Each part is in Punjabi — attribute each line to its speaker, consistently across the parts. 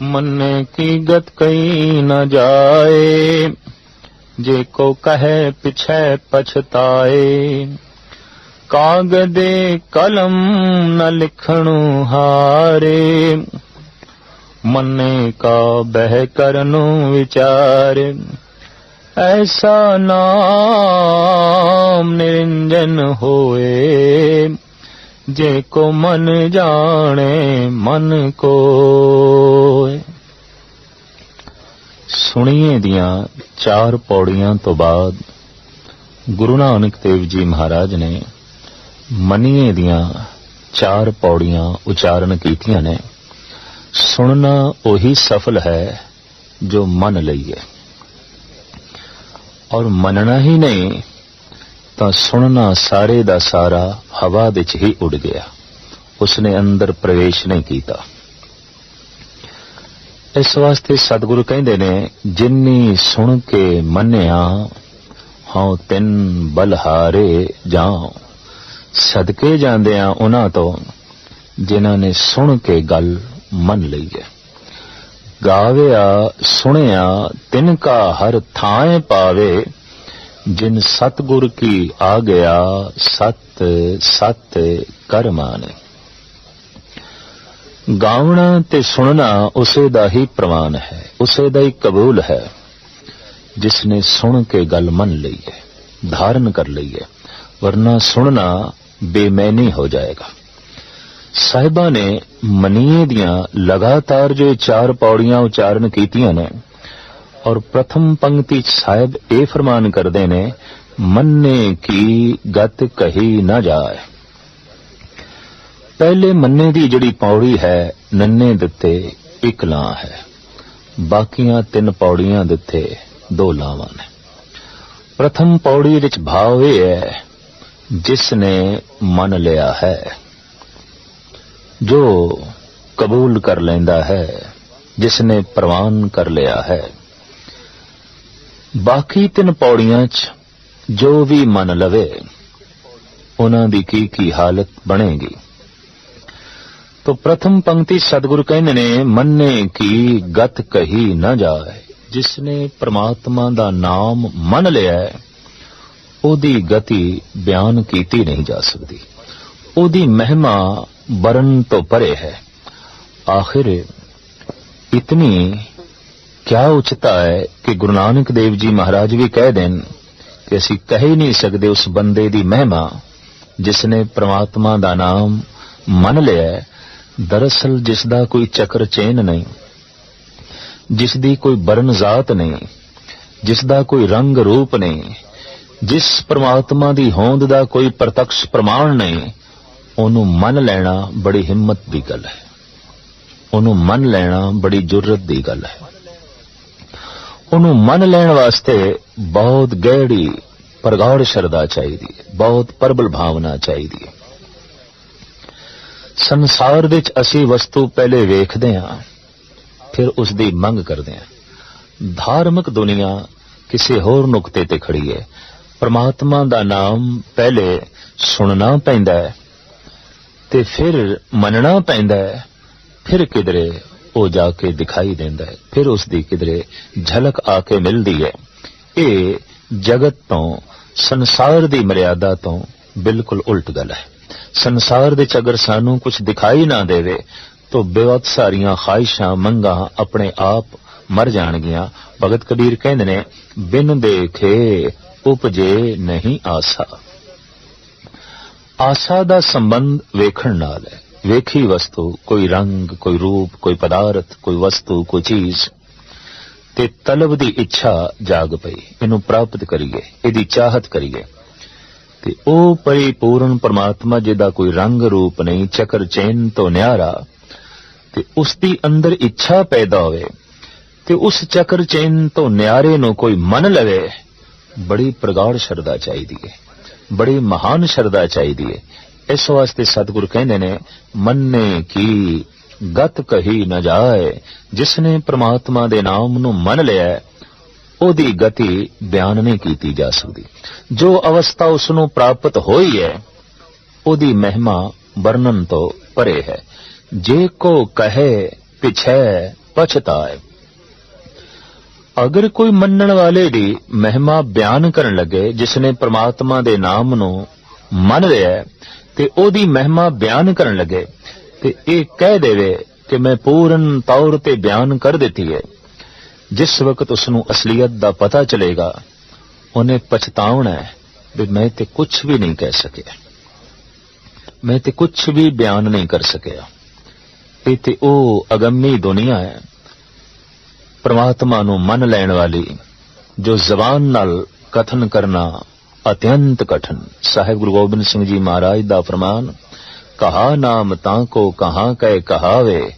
Speaker 1: ਮੰਨੇ ਕੀ ਗਤ ਕਈ ਨਾ ਜਾਏ। ਜੇ ਕੋ ਕਹੇ ਪਿਛੈ ਪਛਤਾਏ। ਕਾਗਦੇ ਕਲਮ ਨ ਲਿਖਣੁ ਹਾਰੇ। ਮੰਨੇ ਕਾ ਬਹਿ ਕਰਨੁ ਵਿਚਾਰ। ਐਸਾ ਨਾਮ ਨਿਰੰਜਨ ਹੋਏ। ਜੇ ਕੋ ਮਨ ਜਾਣੇ, ਮਨ ਕੋਇ ਸੁਣੀਏ ਦੀਆਂ ਚਾਰ ਪੌੜੀਆਂ ਤੋਂ ਬਾਅਦ ਗੁਰੂ ਨਾਨਕ ਦੇਵ ਜੀ ਮਹਾਰਾਜ ਨੇ ਮਨੀਏ ਦੀਆਂ ਚਾਰ ਪੌੜੀਆਂ ਉਚਾਰਨ ਕੀਤੀਆਂ ਨੇ। ਸੁਣਨਾ ਉਹੀ ਸਫਲ ਹੈ ਜੋ ਮੰਨ ਲਈਏ। ਔਰ ਮੰਨਣਾ ਹੀ ਨਹੀਂ ਤਾਂ ਸੁਣਨਾ ਸਾਰੇ ਦਾ ਸਾਰਾ ਹਵਾ ਵਿੱਚ ਹੀ ਉੱਡ ਗਿਆ। ਉਸਨੇ ਅੰਦਰ ਪ੍ਰਵੇਸ਼ ਨਹੀਂ ਕੀਤਾ। ਇਸ ਵਾਸਤੇ ਸਤਿਗੁਰੂ ਕਹਿੰਦੇ ਨੇ, ਜਿੰਨੀ ਸੁਣ ਕੇ ਮੰਨਿਆ, ਹਉ ਤਿੰਨ ਬਲਹਾਰੇ ਜਾਉ। ਸਦਕੇ ਜਾਂਦੇ ਆ ਉਹਨਾਂ ਤੋਂ ਜਿਨ੍ਹਾਂ ਨੇ ਸੁਣ ਕੇ ਗੱਲ ਮੰਨ ਲਈ ਹੈ। ਗਾਵਿਆ, ਸੁਣਿਆ, ਤਿਨ ਕਾ ਹਰ ਥਾਂ ਪਾਵੇ ਜਿਨ ਸਤਗੁਰ ਕੀ ਆ ਗਿਆ, ਸਤ ਕਰ ਮਾਨ ਗਾਉਣਾ ਤੇ ਸੁਣਨਾ ਉਸੇ ਦਾ ਹੀ ਪ੍ਰਮਾਣ ਹੈ, ਉਸੇ ਦਾ ਹੀ ਕਬੂਲ ਹੈ ਜਿਸ ਨੇ ਸੁਣ ਕੇ ਗੱਲ ਮੰਨ ਲਈ ਹੈ, ਧਾਰਨ ਕਰ ਲਈ ਹੈ, ਵਰਨਾ ਸੁਣਨਾ ਬੇਮੈਨੀ ਹੋ ਜਾਏਗਾ। ਸਾਹਿਬਾਂ ਨੇ ਮਨੀਏ ਦੀਆਂ ਲਗਾਤਾਰ ਜੋ ਚਾਰ ਪੌੜੀਆਂ ਉਚਾਰਨ ਕੀਤੀਆਂ ਨੇ ਔਰ ਪ੍ਰਥਮ ਪੰਕਤੀ 'ਚ ਸਾਹਿਬ ਇਹ ਫਰਮਾਨ ਕਰਦੇ ਨੇ, ਮੰਨੇ ਕੀ ਗਤ ਕਹੀ ਨਾ ਜਾਏ। ਪਹਿਲੇ ਮੰਨੇ ਦੀ ਜਿਹੜੀ ਪੌੜੀ ਹੈ, ਨੰਨੇ ਦਿੱਤੇ ਇੱਕ ਲਾਂ ਹੈ। ਬਾਕੀਆਂ ਤਿੰਨ ਪੌੜੀਆਂ ਦਿੱਤੇ ਦੋ ਲਾਵਾਂ ਨੇ। ਪ੍ਰਥਮ ਪੌੜੀ ਵਿੱਚ ਭਾਵ ਇਹ ਹੈ, ਜਿਸ ਨੇ ਮੰਨ ਲਿਆ ਹੈ। ਜੋ ਕਬੂਲ ਕਰ ਲੈਂਦਾ ਹੈ, ਜਿਸ ਨੇ ਪ੍ਰਵਾਨ ਕਰ ਲਿਆ ਹੈ। ਬਾਕੀ ਤਿੰਨ ਪੌੜੀਆਂ 'ਚ ਜੋ ਵੀ ਮੰਨ ਲਵੇ ਉਹਨਾਂ ਦੀ ਕੀ ਕੀ ਹਾਲਤ ਬਣੇਗੀ। ਤੋ ਪ੍ਰਥਮ ਪੰਕਤੀ ਸਤਿਗੁਰੂ ਕਹਿੰਦੇ ਨੇ ਮੰਨੇ ਕੀ ਗਤ ਕਹੀ ਨਾ ਜਾਏ ਜਿਸ ਨੇ ਪ੍ਰਮਾਤਮਾ ਦਾ ਨਾਮ ਮੰਨ ਲਿਆ ਹੈ, ਉਹਦੀ ਗਤੀ ਬਿਆਨ ਕੀਤੀ ਨਹੀਂ ਜਾ ਸਕਦੀ। ਉਹਦੀ ਮਹਿਮਾ ਬਰਨ ਤੋਂ ਪਰੇ ਹੈ। ਆਖਿਰ ਇਤਨੀ ਕਿਆ ਉਚਤਾ ਹੈ ਕਿ ਗੁਰੂ ਨਾਨਕ ਦੇਵ ਜੀ ਮਹਾਰਾਜ ਵੀ ਕਹਿ ਦੇਣ ਕਿ ਅਸੀਂ ਕਹਿ ਹੀ ਨਹੀਂ ਸਕਦੇ ਉਸ ਬੰਦੇ ਦੀ ਮਹਿਮਾ, ਜਿਸ ਨੇ ਪ੍ਰਮਾਤਮਾ ਦਾ ਨਾਮ ਮੰਨ ਲਿਆ ਦਰਅਸਲ ਜਿਸ ਦਾ ਕੋਈ ਚੱਕਰ ਚੇਨ ਨਹੀਂ, ਜਿਸ ਦੀ ਕੋਈ ਬਰਨ ਜ਼ਾਤ ਨਹੀਂ, ਜਿਸ ਦਾ ਕੋਈ ਰੰਗ ਰੂਪ ਨਹੀਂ, ਜਿਸ ਪ੍ਰਮਾਤਮਾ ਦੀ ਹੋਂਦ ਦਾ ਕੋਈ ਪ੍ਰਤੱਖ ਪ੍ਰਮਾਣ ਨਹੀਂ, ਉਹਨੂੰ ਮੰਨ ਲੈਣਾ ਬੜੀ ਹਿੰਮਤ ਦੀ ਗੱਲ ਹੈ। ਉਹਨੂੰ ਮੰਨ ਲੈਣਾ ਬੜੀ ਜੁਰਤ ਦੀ ਗੱਲ ਹੈ। ਉਹਨੂੰ ਮੰਨ ਲੈਣ ਵਾਸਤੇ ਬਹੁਤ ਗਹਿਰੀ ਪ੍ਰਗਾੜ ਸ਼ਰਧਾ ਚਾਹੀਦੀ ਹੈ, ਬਹੁਤ ਪ੍ਰਬਲ ਭਾਵਨਾ ਚਾਹੀਦੀ ਹੈ। ਸੰਸਾਰ ਵਿੱਚ ਅਸੀਂ ਵਸਤੂ ਪਹਿਲੇ ਵੇਖਦੇ ਹਾਂ, ਫਿਰ ਉਸ ਦੀ ਮੰਗ ਕਰਦੇ ਹਾਂ। ਧਾਰਮਿਕ ਦੁਨੀਆ ਕਿਸੇ ਹੋਰ ਨੁਕਤੇ ਤੇ ਖੜੀ ਹੈ। ਪਰਮਾਤਮਾ ਦਾ ਨਾਮ ਪਹਿਲੇ ਸੁਣਨਾ ਪੈਂਦਾ ਹੈ ਤੇ ਫਿਰ ਮੰਨਣਾ ਪੈਂਦਾ ਹੈ, ਫਿਰ ਕਿਧਰੇ ਉਹ ਜਾ ਕੇ ਦਿਖਾਈ ਦਿੰਦਾ ਹੈ। ਫਿਰ ਉਸ ਦੀ ਕਿਧਰੇ ਝਲਕ ਆ ਕੇ ਮਿਲਦੀ ਹੈ। ਇਹ ਜਗਤ ਤੋਂ, ਸੰਸਾਰ ਦੀ ਮਰਿਆਦਾ ਤੋਂ ਬਿਲਕੁਲ ਉਲਟ ਗੱਲ ਹੈ। ਸੰਸਾਰ ਵਿੱਚ ਅਗਰ ਸਾਨੂੰ ਕੁਝ ਦਿਖਾਈ ਨਾ ਦੇਵੇ, ਤਾਂ ਬਹੁਤ ਸਾਰੀਆਂ ਖਾਹਿਸ਼ਾਂ, ਮੰਗਾਂ ਆਪਣੇ ਆਪ ਮਰ ਜਾਣਗੀਆਂ। ਭਗਤ ਕਬੀਰ ਕਹਿੰਦੇ ਨੇ, ਬਿਨ ਦੇਖੇ ਉਪਜੇ ਨਹੀਂ ਆਸਾ। ਆਸਾ ਦਾ ਸੰਬੰਧ ਵੇਖਣ ਨਾਲ ਹੈ। ਵੇਖੀ ਵਸਤੂ, ਕੋਈ ਰੰਗ, ਕੋਈ ਰੂਪ, ਕੋਈ ਪਦਾਰਥ, ਕੋਈ ਵਸਤੂ, ਕੋਈ ਚੀਜ਼। ਤੇ ਤਲਬ ਦੀ ਇੱਛਾ ਜਾਗ ਪਈ। ਇਹਨੂੰ ਪ੍ਰਾਪਤ ਕਰੀਏ, ਇਹਦੀ ਚਾਹਤ ਕਰੀਏ। ਤੇ ਉਹ ਪਰਿਪੂਰਨ ਪਰਮਾਤਮਾ, ਜਿਹਦਾ ਕੋਈ ਰੰਗ ਰੂਪ ਨਹੀਂ, ਚੱਕਰ ਚੈਨ ਤੋਂ ਨਿਆਰਾ, ਤੇ ਉਸ ਦੀ ਅੰਦਰ ਇੱਛਾ ਪੈਦਾ ਹੋਵੇ, ਤੇ ਉਸ ਚੱਕਰ ਚੈਨ ਤੋਂ ਨਿਆਰੇ ਨੂੰ ਕੋਈ ਮੰਨ ਲਵੇ, ਬੜੀ ਪ੍ਰਗਾੜ ਸ਼ਰਧਾ ਚਾਹੀਦੀ ਹੈ ਬੜੀ ਮਹਾਨ ਸ਼ਰਧਾ ਚਾਹੀਦੀ ਹੈ ਇਸ ਵਾਸਤੇ ਸਤਿਗੁਰ ਕਹਿੰਦੇ ਨੇ ਮੰਨੇ ਕੀ ਗਤ ਕਹੀ ਨਾ ਜਾਏ ਜਿਸ ਨੇ ਪ੍ਰਮਾਤਮਾ ਦੇ ਨਾਮ ਨੂੰ ਮੰਨ ਲਿਆ ਹੈ, ਉਹਦੀ ਗਤੀ ਬਿਆਨ ਨਹੀਂ ਕੀਤੀ ਜਾ ਸਕਦੀ। ਜੋ ਅਵਸਥਾ ਉਸ ਨੂੰ ਪ੍ਰਾਪਤ ਹੋਈ ਹੈ ਉਹਦੀ ਮਹਿਮਾ ਵਰਣਨ ਤੋਂ ਪਰੇ ਹੈ। ਜੇ ਕੋ ਕਹੇ ਪਿਛੈ ਪਛਤਾਏ। ਅਗਰ ਕੋਈ ਮੰਨਣ ਵਾਲੇ ਦੀ ਮਹਿਮਾ ਬਿਆਨ ਕਰਨ ਲੱਗੇ ਜਿਸ ਨੇ ਪ੍ਰਮਾਤਮਾ ਦੇ ਨਾਮ ਨੂੰ ਮੰਨ ਲਿਆ ਤੇ ਉਹਦੀ ਮਹਿਮਾ ਬਿਆਨ ਕਰਨ ਲੱਗੇ ਤੇ ਇਹ ਕਹਿ ਦੇਵੇ ਕਿ ਮੈਂ ਪੂਰਨ ਤੌਰ ਤੇ ਬਿਆਨ ਕਰ ਦਿੱਤੀ ਹੈ। ਜਿਸ ਵਕਤ ਉਸ ਨੂੰ ਅਸਲੀਅਤ ਦਾ ਪਤਾ ਚਲੇਗਾ, ਉਹਨੇ ਪਛਤਾਉਣਾ ਹੈ ਵੀ ਮੈਂ ਤੇ ਕੁਝ ਵੀ ਨਹੀਂ ਕਹਿ ਸਕਿਆ। ਮੈਂ ਤੇ ਕੁਝ ਵੀ ਬਿਆਨ ਨਹੀਂ ਕਰ ਸਕਿਆ। ਇਹ ਤੇ ਉਹ ਅਗੰਮੀ ਦੁਨੀਆ ਹੈ। ਪ੍ਰਮਾਤਮਾ ਨੂੰ ਮੰਨ ਲੈਣ ਵਾਲੀ, ਜੋ ਜ਼ਬਾਨ ਨਾਲ ਕਥਨ ਕਰਨਾ ਅਤਿਅੰਤ ਕਠਨ। ਸਾਹਿਬ ਗੁਰੂ ਗੋਬਿੰਦ ਸਿੰਘ ਜੀ ਮਹਾਰਾਜ ਦਾ ਫਰਮਾਨ, ਕਹਾ ਨਾਮ ਤਾਂ ਕੋ ਕਹਾਂ ਕਹਿ ਕਹਾਵੇ,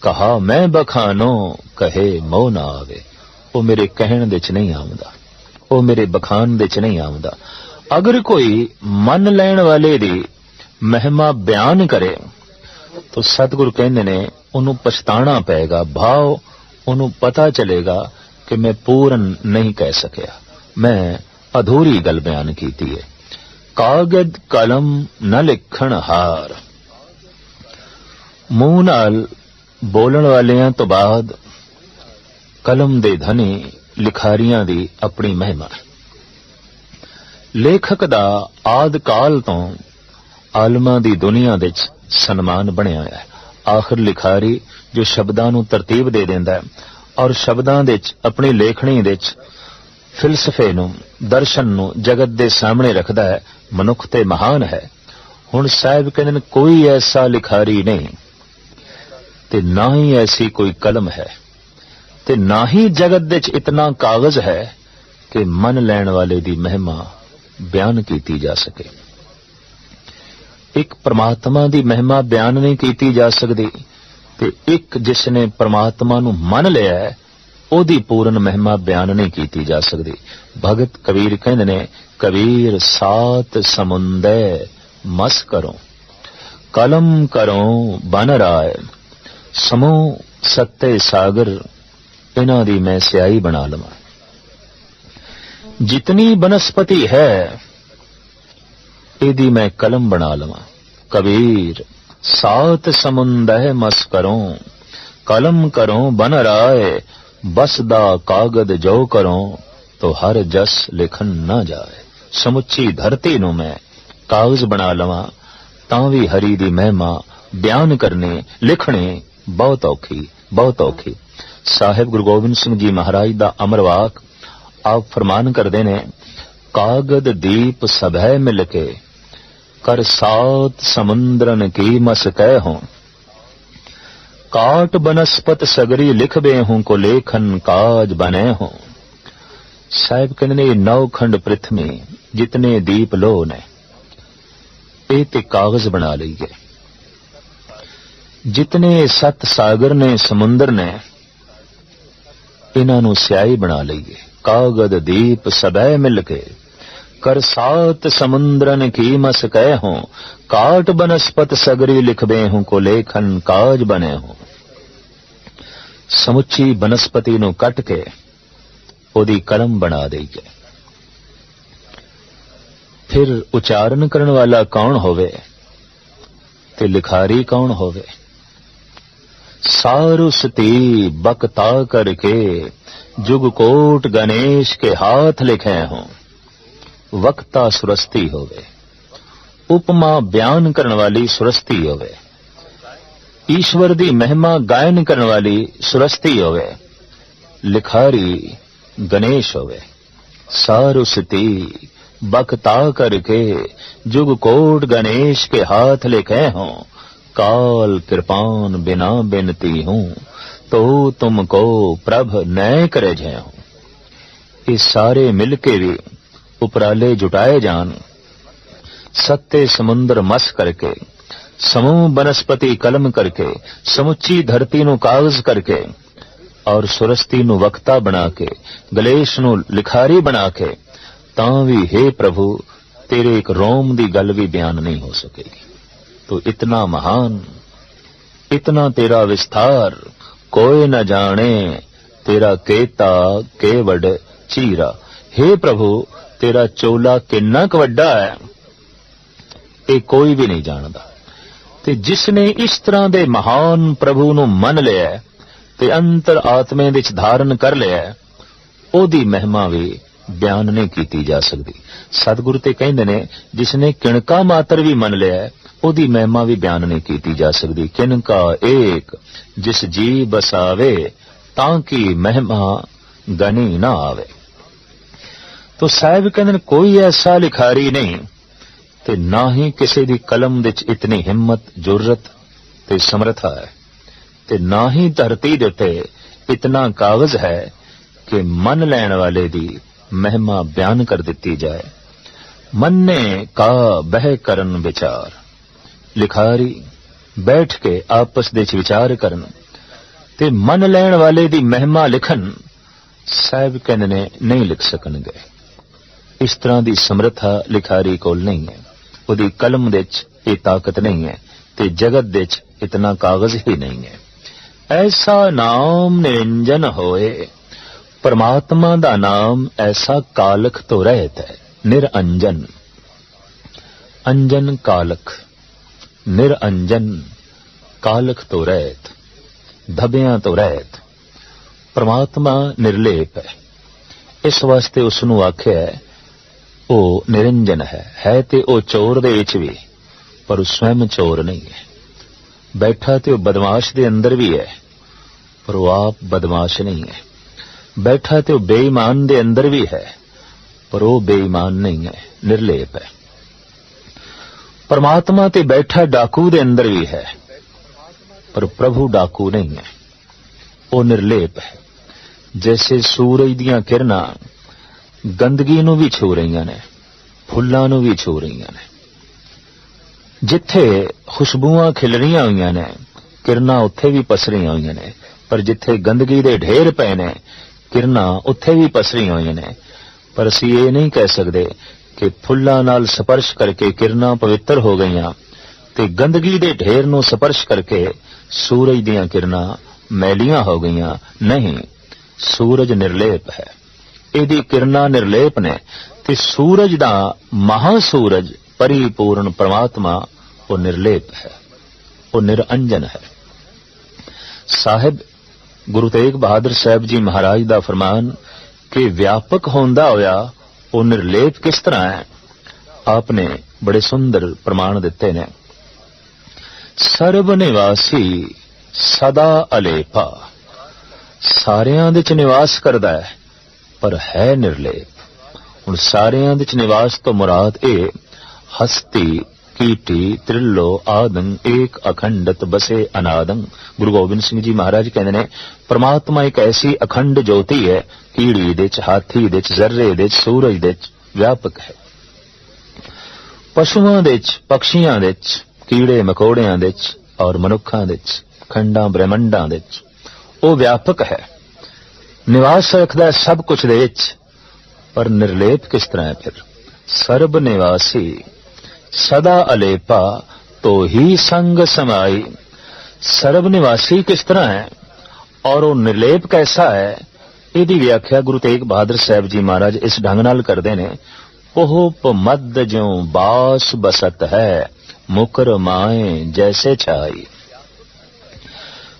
Speaker 1: ਕਹਾ ਮੈਂ ਬਖਾਨੋ ਕਹੇ ਮੋ ਨਾ ਆਵੇ। ਉਹ ਮੇਰੇ ਕਹਿਣ ਦੇ ਚ ਨਹੀਂ ਆਉਂਦਾ। ਉਹ ਮੇਰੇ ਬਖਾਨ ਦੇ ਚ ਨਹੀਂ ਆਉਂਦਾ। ਅਗਰ ਕੋਈ ਮੰਨ ਲੈਣ ਵਾਲੇ ਦੀ ਮਹਿਮਾ ਬਿਆਨ ਕਰੇ, ਤਾਂ ਸਤਿਗੁਰੂ ਕਹਿੰਦੇ ਨੇ, ਉਹਨੂੰ ਪਛਤਾਣਾ ਪਏਗਾ ਭਾਵ ਉਹਨੂੰ ਪਤਾ ਚਲੇਗਾ ਕਿ ਮੈਂ ਪੂਰਨ ਨਹੀਂ ਕਹਿ ਸਕਿਆ। ਮੈਂ ਅਧੂਰੀ ਗੱਲ ਬਿਆਨ ਕੀਤੀ ਹੈ। ਕਾਗਦ ਕਲਮ ਨ ਲਿਖਣ ਹਾਰ। ਮੂੰਹ ਨਾਲ ਬੋਲਣ ਵਾਲਿਆਂ ਤੋਂ ਬਾਅਦ ਕਲਮ ਦੇ ਧਨੀ ਲਿਖਾਰੀਆਂ ਦੀ ਆਪਣੀ ਮਹਿਮਾ। ਲੇਖਕ ਦਾ ਆਦ ਕਾਲ ਤੋਂ ਆਲਮਾਂ ਦੀ ਦੁਨੀਆ ਵਿੱਚ ਸਨਮਾਨ ਬਣਿਆ ਹੈ। ਆਖਰ ਲਿਖਾਰੀ ਜੋ ਸ਼ਬਦਾਂ ਨੂੰ ਤਰਤੀਬ ਦੇ ਦਿੰਦਾ ਹੈ ਔਰ ਸ਼ਬਦਾਂ ਦੇ ਵਿੱਚ ਆਪਣੀ ਲੇਖਣੀ ਦੇ ਵਿੱਚ ਫਿਲਸਫੇ ਨੂੰ, ਦਰਸ਼ਨ ਨੂੰ ਜਗਤ ਦੇ ਸਾਹਮਣੇ ਰੱਖਦਾ ਹੈ, ਮਨੁੱਖ ਤੇ ਮਹਾਨ ਹੈ। ਹੁਣ ਸਾਹਿਬ ਕਹਿੰਦੇ ਨੇ, ਕੋਈ ਐਸਾ ਲਿਖਾਰੀ ਨਹੀਂ। ਤੇ ਨਾ ਹੀ ਐਸੀ ਕੋਈ ਕਲਮ ਹੈ। ਤੇ ਨਾ ਹੀ ਜਗਤ ਦੇ ਵਿੱਚ ਇਤਨਾ ਕਾਗਜ਼ ਹੈ ਕਿ ਮਨ ਲੈਣ ਵਾਲੇ ਦੀ ਮਹਿਮਾ ਬਿਆਨ ਕੀਤੀ ਜਾ ਸਕੇ। ਇੱਕ ਪ੍ਰਮਾਤਮਾ ਦੀ ਮਹਿਮਾ ਬਿਆਨ ਨਹੀਂ ਕੀਤੀ ਜਾ ਸਕਦੀ। ਤੇ ਇੱਕ ਜਿਸ ਨੇ ਪ੍ਰਮਾਤਮਾ ਨੂੰ ਮੰਨ ਲਿਆ ਹੈ ਉਹਦੀ ਪੂਰਨ ਮਹਿਮਾ ਬਿਆਨ ਨਹੀਂ ਕੀਤੀ ਜਾ ਸਕਦੀ। ਭਗਤ ਕਬੀਰ ਕਹਿੰਦੇ ਨੇ, ਕਬੀਰ ਸਾਤ ਸਮੁੰਦਰ ਮਸ ਕਰੋ, ਕਲਮ ਕਰੋ ਬਨ ਰਾਏ ਸਮੂਹ ਸੱਤੇ ਸਾਗਰ, ਇਹਨਾਂ ਦੀ ਮੈਂ ਸਿਆਹੀ ਬਣਾ ਲਵਾਂ। ਜਿਤਨੀ ਬਨਸਪਤੀ ਹੈ, ਇਹਦੀ ਮੈਂ ਕਲਮ ਬਣਾ ਲਵਾਂ। ਕਬੀਰ ਸਾਤ ਸਮੁੰਦਰ ਮਸ ਕਰੋ, ਕਲਮ ਕਰੋ ਬਨ ਰਾਏ ਬਸ ਦਾ ਕਾਗਦ ਜੋ ਕਰੋ, ਤੋ ਹਰ ਜਸ ਲਿਖਣ ਨਾ ਜਾਏ। ਸਮੁੱਚੀ ਧਰਤੀ ਨੂੰ ਮੈਂ ਕਾਗਜ਼ ਬਣਾ ਲਵਾਂ, ਤਾਂ ਵੀ ਹਰੀ ਦੀ ਮਹਿਮਾ ਬਿਆਨ ਕਰਨੇ, ਲਿਖਣੇ ਬਹੁਤ ਔਖੀ ਬਹੁਤ ਔਖੀ। ਸਾਹਿਬ ਗੁਰੂ ਗੋਬਿੰਦ ਸਿੰਘ ਜੀ ਮਹਾਰਾਜ ਦਾ ਅਮਰ ਵਾਕ ਆਪ ਫਰਮਾਨ ਕਰਦੇ ਨੇ, ਕਾਗਦ ਦੀਪ ਸਭੈ ਮਿਲ ਕੇ, ਕਰ ਸਾਤ ਸਮੁੰਦਰਨ ਕੀ ਮਸ ਕਹਿ ਹੋ? ਕਾਟ ਬਨਸਪਤ ਸਗਰੀ ਲਿਖਬੇ ਹੂੰ ਕੋ ਲੇਖਨ ਕਾਜ ਬਨੇ ਹੋ। ਸਾਹਿਬ ਕਹਿੰਦੇ ਨੇ, ਇਹ ਨੌ ਖੰਡ ਪ੍ਰithvi ਜਿਤਨੇ ਦੀਪ ਲੋ ਨੇ, ਇਹ ਤੇ ਕਾਗਜ਼ ਬਣਾ ਲਈਏ ਜਿਤਨੇ ਸੱਤ ਸਾਗਰ ਨੇ, ਸਮੁੰਦਰ ਨੇ, ਇਹਨਾਂ ਨੂੰ ਸਿਆਹੀ ਬਣਾ ਲਈਏ ਕਾਗਦ ਦੀਪ ਸਭੈ ਮਿਲ ਕੇ ਕਰ ਸਾਤ ਸਮੁੰਦਰਨ ਕੀ ਮਸ ਕਹਿ ਹੋ ਕਾਟ ਬਨਸਪਤ ਸਗਰੀ ਲਿਖਬੇ ਹੂੰ ਕੋ ਲੇਖਨ ਕਾਜ ਬਨੇ ਹੋ ਸਮੁੱਚੀ ਬਨਸਪਤੀ ਨੂੰ ਕੱਟ ਕੇ ਉਹਦੀ ਕਲਮ ਬਣਾ ਦੇਈਏ ਫਿਰ ਉਚਾਰਨ ਕਰਨ ਵਾਲਾ ਕੌਣ ਹੋਵੇ ਤੇ ਲਿਖਾਰੀ ਕੌਣ ਹੋਵੇ सारुसती बकता करके जुग कोट गणेश के हाथ लिखे हों वक्ता सुरस्ती होवे उपमा बयान ਕਰਨ ਵਾਲੀ ਸੁਰਸਤੀ ਹੋਵੇ ਈਸ਼ਵਰ ਦੀ ਮਹਿਮਾ ਗਾਇਨ ਕਰਨ ਵਾਲੀ ਸੁਰਸਤੀ ਹੋਵੇ ਲਿਖਾਰੀ ਗਣੇਸ਼ ਹੋਵੇ ਸਾਰੁਸਤੀ ਬਖਤਾ ਕਰਕੇ ਜੁਗ ਕੋਟ ਗਣੇਸ਼ ਕੇ ਹਾਥ ਲਿਖੇ ਹੋਂ काल कृपान बिना बिनती हूं तो तुमको प्रभ नय करे जय हूं ਇਹ ਸਾਰੇ ਮਿਲ ਕੇ ਵੀ ਉਪਰਾਲੇ ਜੁਟਾਏ ਜਾਣ। ਸੱਤੇ ਸਮੁੰਦਰ ਮਸ ਕਰਕੇ, ਸਮੂਹ ਬਨਸਪਤੀ ਕਲਮ ਕਰਕੇ, ਸਮੁੱਚੀ ਧਰਤੀ ਨੂੰ ਕਾਗਜ਼ ਕਰਕੇ ਔਰ ਸੁਰਸਤੀ ਨੂੰ ਵਕਤਾ ਬਣਾ ਕੇ, ਗਲੇਸ਼ ਨੂੰ ਲਿਖਾਰੀ ਬਣਾ ਕੇ, ਤਾਂ ਵੀ हे ਪ੍ਰਭੂ, ਤੇਰੇ ਇੱਕ ਰੋਮ ਦੀ ਗੱਲ ਵੀ ਬਿਆਨ ਨਹੀਂ ਹੋ ਸਕੇਗੀ। ਤੂੰ ਇਤਨਾ ਮਹਾਨ, ਇਤਨਾ ਤੇਰਾ ਵਿਸਥਾਰ, ਕੋਈ ਨਾ ਜਾਣੇ ਤੇਰਾ ਕੇਤਾ ਕੇਵੜ ਚੀਰਾ। हे ਪ੍ਰਭੂ ਤੇਰਾ ਚੋਲਾ ਕਿੰਨਾ ਕੁ ਵੱਡਾ ਹੈ, ਇਹ ਕੋਈ ਵੀ ਨਹੀਂ ਜਾਣਦਾ। ਤੇ ਜਿਸ ਨੇ ਇਸ ਤਰ੍ਹਾਂ ਦੇ ਮਹਾਨ ਪ੍ਰਭੂ ਨੂੰ ਮੰਨ ਲਿਆ ਤੇ ਅੰਤਰ ਆਤਮੇ ਵਿੱਚ ਧਾਰਨ ਕਰ ਲਿਆ ਉਹਦੀ ਮਹਿਮਾ ਵੀ ਬਿਆਨ ਨਹੀਂ ਕੀਤੀ ਜਾ ਸਕਦੀ। ਸਤਿਗੁਰੂ ਤੇ ਕਹਿੰਦੇ ਨੇ ਜਿਸ ਨੇ ਕਿਣਕਾ ਮਾਤਰ ਵੀ ਮੰਨ ਲਿਆ ਉਹਦੀ ਮਹਿਮਾ ਵੀ ਬਿਆਨ ਨਹੀਂ ਕੀਤੀ ਜਾ ਸਕਦੀ। ਕਿਨਕਾ ਏਕ, ਜਿਸ ਜੀ ਬਸਾਵੇ, ਤਾਂ ਕਿ ਮਹਿਮਾ ਗਨੀ ਨਾ ਆਵੇ। ਤੋ ਸਾਹਿਬ ਕਹਿੰਦੇ ਨੇ, ਕੋਈ ਐਸਾ ਲਿਖਾਰੀ ਨਹੀਂ ਤੇ ਨਾ ਹੀ ਕਿਸੇ ਦੀ ਕਲਮ ਵਿੱਚ ਇਤਨੀ ਹਿੰਮਤ ਜੁਰਤ ਤੇ ਸਮਰਥਾ ਹੈ ਤੇ ਨਾ ਹੀ ਧਰਤੀ ਦੇ ਉੱਤੇ ਇਤਨਾ ਕਾਗਜ਼ ਹੈ ਕਿ ਮਨ ਲੈਣ ਵਾਲੇ ਦੀ ਮਹਿਮਾ ਬਿਆਨ ਕਰ ਦਿੱਤੀ ਜਾਏ। ਮੰਨੇ ਕਾ ਬਹਿ ਕਰਨ ਵਿਚਾਰ। ਲਿਖਾਰੀ ਬੈਠ ਕੇ ਆਪਸ ਦੇ ਵਿੱਚ ਵਿਚਾਰ ਕਰਨ ਤੇ ਮਨ ਲੈਣ ਵਾਲੇ ਦੀ ਮਹਿਮਾ ਲਿਖਣ, ਸਾਹਿਬ ਕਹਿੰਦੇ ਨੇ, ਨਹੀਂ ਲਿਖ ਸਕਣਗੇ। ਇਸ ਤਰ੍ਹਾਂ ਦੀ ਸਮਰੱਥਾ ਲਿਖਾਰੀ ਕੋਲ ਨਹੀਂ ਹੈ। ਉਹਦੀ ਕਲਮ ਦੇ ਵਿੱਚ ਇਹ ਤਾਕਤ ਨਹੀਂ ਹੈ ਤੇ ਜਗਤ ਦੇ ਵਿੱਚ ਇਤਨਾ ਕਾਗਜ਼ ਹੀ ਨਹੀਂ ਹੈ। ਐਸਾ ਨਾਮ ਨਿਰੰਜਨ ਹੋਏ। ਪਰਮਾਤਮਾ ਦਾ ਨਾਮ ਐਸਾ ਕਾਲਖ ਤੋਂ ਰਹਿਤ ਹੈ ਨਿਰੰਜਨ ਅੰਜਨ ਕਾਲਖ ਨਿਰੰਜਨ ਕਾਲਖ ਤੋਂ ਰਹਿਤ ਧਬਿਆਂ ਤੋਂ ਰਹਿਤ। ਪਰਮਾਤਮਾ ਨਿਰਲੇਪ ਹੈ। ਇਸ ਵਾਸਤੇ ਉਸ ਨੂੰ ਆਖਿਆ ਹੈ, ਉਹ ਨਿਰੰਜਨ ਹੈ ਹੈ ਤੇ ਉਹ ਚੋਰ ਦੇ ਵਿੱਚ ਵੀ, ਪਰ ਉਹ ਸਵੈਮ ਚੋਰ ਨਹੀਂ ਹੈ। ਬੈਠਾ ਤੇ ਉਹ ਬਦਮਾਸ਼ ਦੇ ਅੰਦਰ ਵੀ ਹੈ, ਪਰ ਉਹ ਆਪ ਬਦਮਾਸ਼ ਨਹੀਂ ਹੈ। ਬੈਠਾ ਤੇ ਉਹ ਬੇਈਮਾਨ ਦੇ ਅੰਦਰ ਵੀ ਹੈ, ਪਰ ਉਹ ਬੇਈਮਾਨ ਨਹੀਂ ਹੈ, ਨਿਰਲੇਪ ਹੈ। ਪਰਮਾਤਮਾ ਤੇ ਬੈਠਾ ਡਾਕੂ ਦੇ ਅੰਦਰ ਵੀ ਹੈ, ਪਰ ਪ੍ਰਭੂ ਡਾਕੂ ਨਹੀਂ ਹੈ। ਉਹ ਨਿਰਲੇਪ ਹੈ। ਜੈਸੇ ਸੂਰਜ ਦੀਆਂ ਕਿਰਨਾਂ ਗੰਦਗੀ ਨੂੰ ਵੀ ਛੂ ਰਹੀਆਂ ਨੇ, ਫੁੱਲਾਂ ਨੂੰ ਵੀ ਛੂ ਰਹੀਆਂ ਨੇ। ਜਿੱਥੇ ਖੁਸ਼ਬੂਆਂ ਖਿਲ ਰਹੀਆਂ ਹੋਈਆਂ ਨੇ, ਕਿਰਨਾਂ ਉੱਥੇ ਵੀ ਪਸਰੀਆਂ ਹੋਈਆਂ ਨੇ, ਪਰ ਜਿੱਥੇ ਗੰਦਗੀ ਦੇ ਢੇਰ ਪਏ ਨੇ, ਕਿਰਨਾਂ ਉੱਥੇ ਵੀ ਪਸਰੀਆਂ ਹੋਈਆਂ ਨੇ। ਪਰ ਅਸੀਂ ਇਹ ਨਹੀਂ ਕਹਿ ਸਕਦੇ ਕਿ ਫੁੱਲਾਂ ਨਾਲ ਸਪਰਸ਼ ਕਰਕੇ ਕਿਰਨਾਂ ਪਵਿੱਤਰ ਹੋ ਗਈਆਂ ਤੇ ਗੰਦਗੀ ਦੇ ਢੇਰ ਨੂੰ ਸਪਰਸ਼ ਕਰਕੇ ਸੂਰਜ ਦੀਆਂ ਕਿਰਨਾਂ ਮੈਲੀਆਂ ਹੋ ਗਈਆਂ। ਨਹੀਂ, ਸੂਰਜ ਨਿਰਲੇਪ ਹੈ। ਇਹਦੀ ਕਿਰਨਾਂ ਨਿਰਲੇਪ ਨੇ ਤੇ ਸੂਰਜ ਦਾ ਮਹਾ ਸੂਰਜ ਪਰਿਪੂਰਨ ਪ੍ਰਮਾਤਮਾ, ਉਹ ਨਿਰਲੇਪ ਹੈ, ਉਹ ਨਿਰੰਜਨ ਹੈ। ਸਾਹਿਬ, ਗੁਰੂ ਤੇਗ ਬਹਾਦਰ ਸਾਹਿਬ ਜੀ ਮਹਾਰਾਜ ਦਾ ਫਰਮਾਨ ਕਿ ਵਿਆਪਕ ਹੁੰਦਾ ਹੋਇਆ ਉਹ ਨਿਰਲੇਪ ਕਿਸ ਤਰ੍ਹਾਂ ਹੈ, ਆਪਨੇ ਬੜੇ ਸੁੰਦਰ ਪ੍ਰਮਾਣ ਦਿੱਤੇ ਨੇ। ਸਰਬ ਨਿਵਾਸੀ ਸਦਾ ਅਲੇਪਾ, ਸਾਰਿਆਂ ਦੇ ਚ ਨਿਵਾਸ ਕਰਦਾ ਹੈ। ਪਰ ਹੈ ਨਿਰਲੇਪ। ਹੁਣ ਸਾਰਿਆਂ ਦੇ ਨਿਵਾਸ ਤੋਂ ਮੁਰਾਦ ਇਹ, ਹਸਤੀ, ਕੀਟੀ, ਤ੍ਰਿਲੋ, ਆਦੰ, ਏਕ, ਅਖੰਡਤ, ਬਸੇ, ਅਨਾਦੰ। ਗੁਰੂ ਗੋਬਿੰਦ ਸਿੰਘ ਜੀ ਮਹਾਰਾਜ ਕਹਿੰਦੇ ਨੇ, ਪ੍ਰਮਾਤਮਾ ਇੱਕ ਐਸੀ ਅਖੰਡ ਜੋਤੀ ਹੈ, ਕੀੜੀ ਦੇ ਚ ਹਾਥੀ ਦੇ ਚ ਜ਼ਰਰੇ ਦੇ ਚ ਸੂਰਜ ਦੇ ਚ ਵਿਆਪਕ ਹੈ। ਪਸ਼ੂਆਂ ਦੇ ਚ ਪਕਸ਼ੀਆਂ ਦੇ ਚ ਕੀੜੇ ਮਕੌੜਿਆਂ ਦੇ ਚ ਔਰ ਮਨੁੱਖਾਂ ਦੇ ਚ ਖੰਡਾਂ ਬ੍ਰਹਮੰਡਾਂ ਦੇ ਚ ਉਹ ਵਿਆਪਕ ਹੈ। ਨਿਵਾਸ ਰੱਖਦਾ ਹੈ ਸਭ ਕੁਝ ਦੇ ਵਿੱਚ ਪਰ ਨਿਰਲੇਪ ਕਿਸ ਤਰ੍ਹਾਂ ਹੈ ਫਿਰ ਸਰਬ ਨਿਵਾਸੀ ਸਦਾ ਅਲੇਪਾ ਤੋ ਹੀ ਸੰਗ ਸਮਾਈ ਸਰਬ ਨਿਵਾਸੀ ਕਿਸ ਤਰ੍ਹਾਂ ਹੈ ਔਰ ਉਹ ਨਿਰਲੇਪ ਕੈਸਾ ਹੈ ਇਹਦੀ ਵਿਆਖਿਆ ਗੁਰੂ ਤੇਗ ਬਹਾਦਰ ਸਾਹਿਬ ਜੀ ਮਹਾਰਾਜ ਇਸ ਢੰਗ ਨਾਲ ਕਰਦੇ ਨੇ ਉਹ ਪਮਦ ਜਿਉ ਬਾਸ ਬਸਤ ਹੈ ਮੁਕਰ ਮਾਏ ਜੈਸੇ ਛਾਈ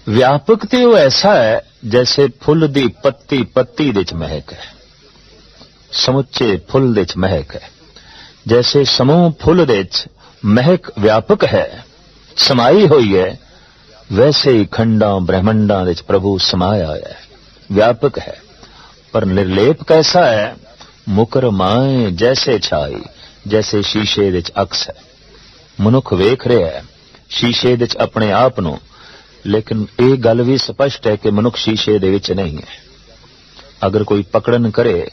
Speaker 1: ਵਿਆਪਕ ਤੇ ਉਹ ਐਸਾ ਹੈ ਜੈਸੇ ਫੁੱਲ ਦੀ ਪੱਤੀ ਪੱਤੀ ਦੇ ਚ ਮਹਿਕ ਹੈ ਸਮੁੱਚੇ ਫੁੱਲ ਦੇ ਚ ਮਹਿਕ ਹੈ ਜੈਸੇ ਸਮੂਹ ਫੁੱਲ ਦੇ ਚ ਮਹਿਕ ਵਿਆਪਕ ਹੈ ਸਮਾਈ ਹੋਈ ਹੈ ਵੈਸੇ ਹੀ ਖੰਡਾਂ ਬ੍ਰਹਿਮੰਡਾਂ ਵਿੱਚ ਪ੍ਰਭੂ ਸਮਾਇਆ ਹੋਇਆ ਹੈ ਵਿਆਪਕ ਹੈ ਪਰ ਨਿਰਲੇਪ ਕੈਸਾ ਹੈ ਮੁਕਰਮਾਏ ਜੈਸੇ ਛਾਈ ਜੈਸੇ ਸ਼ੀਸ਼ੇ ਵਿੱਚ ਅਕਸ ਹੈ ਮਨੁੱਖ ਵੇਖ ਰਿਹਾ ਹੈ ਸ਼ੀਸ਼ੇ ਵਿੱਚ ਆਪਣੇ ਆਪ ਨੂੰ ਲੇਕਿਨ ਇਹ ਗੱਲ ਵੀ ਸਪਸ਼ਟ ਹੈ ਕਿ ਮਨੁੱਖ ਸ਼ੀਸ਼ੇ ਦੇ ਵਿੱਚ ਨਹੀਂ ਹੈ। ਅਗਰ ਕੋਈ ਪਕੜਨ ਕਰੇ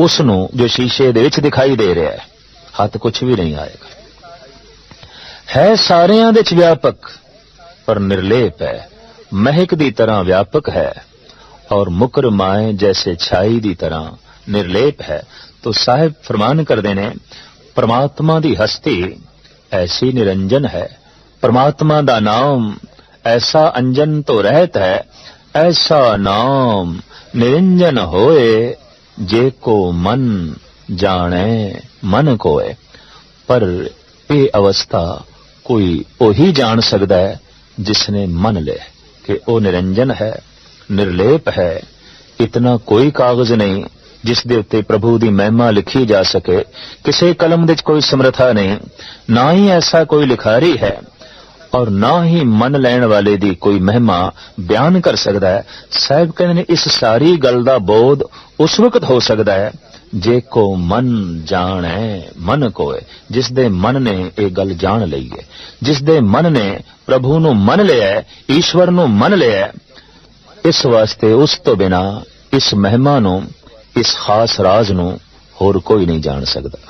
Speaker 1: ਉਸ ਨੂੰ ਜੋ ਸ਼ੀਸ਼ੇ ਦੇ ਵਿੱਚ ਦਿਖਾਈ ਦੇ ਰਿਹਾ ਹੈ, ਹੱਥ ਕੁਝ ਵੀ ਨਹੀਂ ਆਏਗਾ। ਹੈ ਸਾਰਿਆਂ ਦੇ ਚ ਵਿਆਪਕ, ਪਰ ਨਿਰਲੇਪ ਹੈ, ਮਹਿਕ ਦੀ ਤਰ੍ਹਾਂ ਵਿਆਪਕ ਹੈ, ਔਰ ਮੁਕਰ ਮਾਏ ਜੈਸੇ ਛਾਈ ਦੀ ਤਰ੍ਹਾਂ ਨਿਰਲੇਪ ਹੈ। ਤੋ ਸਾਹਿਬ ਫਰਮਾਨ ਕਰਦੇ ਨੇ, ਪ੍ਰਮਾਤਮਾ ਦੀ ਹਸਤੀ ਐਸੀ ਨਿਰੰਜਨ ਹੈ, ਪ੍ਰਮਾਤਮਾ ਦਾ ਨਾਮ ਐਸਾ ਅੰਜਨ ਤੋਂ ਰਹਿਤ ਹੈ, ਐਸਾ ਨਾਮ ਨਿਰੰਜਨ ਹੋਏ, ਜੇ ਕੋ ਮਨ ਜਾਣੈ, ਮਨ ਕੋਏ। ਪਰ ਇਹ ਅਵਸਥਾ ਕੋਈ ਉਹੀ ਜਾਣ ਸਕਦਾ ਹੈ ਜਿਸ ਨੇ ਮੰਨ ਲਿਆ ਕਿ ਉਹ ਨਿਰੰਜਨ ਹੈ, ਨਿਰਲੇਪ ਹੈ। ਇਤਨਾ ਕੋਈ ਕਾਗਜ਼ ਨਹੀਂ ਜਿਸ ਦੇ ਉੱਤੇ ਪ੍ਰਭੂ ਦੀ ਮਹਿਮਾ ਲਿਖੀ ਜਾ ਸਕੇ। ਕਿਸੇ ਕਲਮ ਵਿੱਚ ਕੋਈ ਸਮਰਥਾ ਨਹੀਂ, ਨਾ ਹੀ ਐਸਾ ਕੋਈ ਲਿਖਾਰੀ ਹੈ। ਔਰ ਨਾ ਹੀ ਮਨ ਲੈਣ ਵਾਲੇ ਦੀ ਕੋਈ ਮਹਿਮਾ ਬਿਆਨ ਕਰ ਸਕਦਾ ਹੈ। ਸਾਹਿਬ ਕਹਿੰਦੇ ਨੇ, ਇਸ ਸਾਰੀ ਗੱਲ ਦਾ ਬੋਧ ਉਸ ਵਕਤ ਹੋ ਸਕਦਾ ਹੈ ਜੇ ਕੋ ਮਨ ਜਾਣੈ, ਮਨ ਕੋਏ ਜਿਸ ਦੇ ਮਨ ਨੇ ਇਹ ਗੱਲ ਜਾਣ ਲਈ ਹੈ। ਜਿਸ ਦੇ ਮਨ ਨੇ ਪ੍ਰਭੂ ਨੂੰ ਮੰਨ ਲਿਆ ਈਸ਼ਵਰ ਨੂੰ ਮੰਨ ਲਿਆ ਇਸ ਵਾਸਤੇ ਉਸ ਤੋਂ ਬਿਨਾ ਇਸ ਮਹਿਮਾ ਨੂੰ, ਇਸ ਖਾਸ ਰਾਜ਼ ਨੂੰ ਹੋਰ ਕੋਈ ਨਹੀਂ ਜਾਣ ਸਕਦਾ।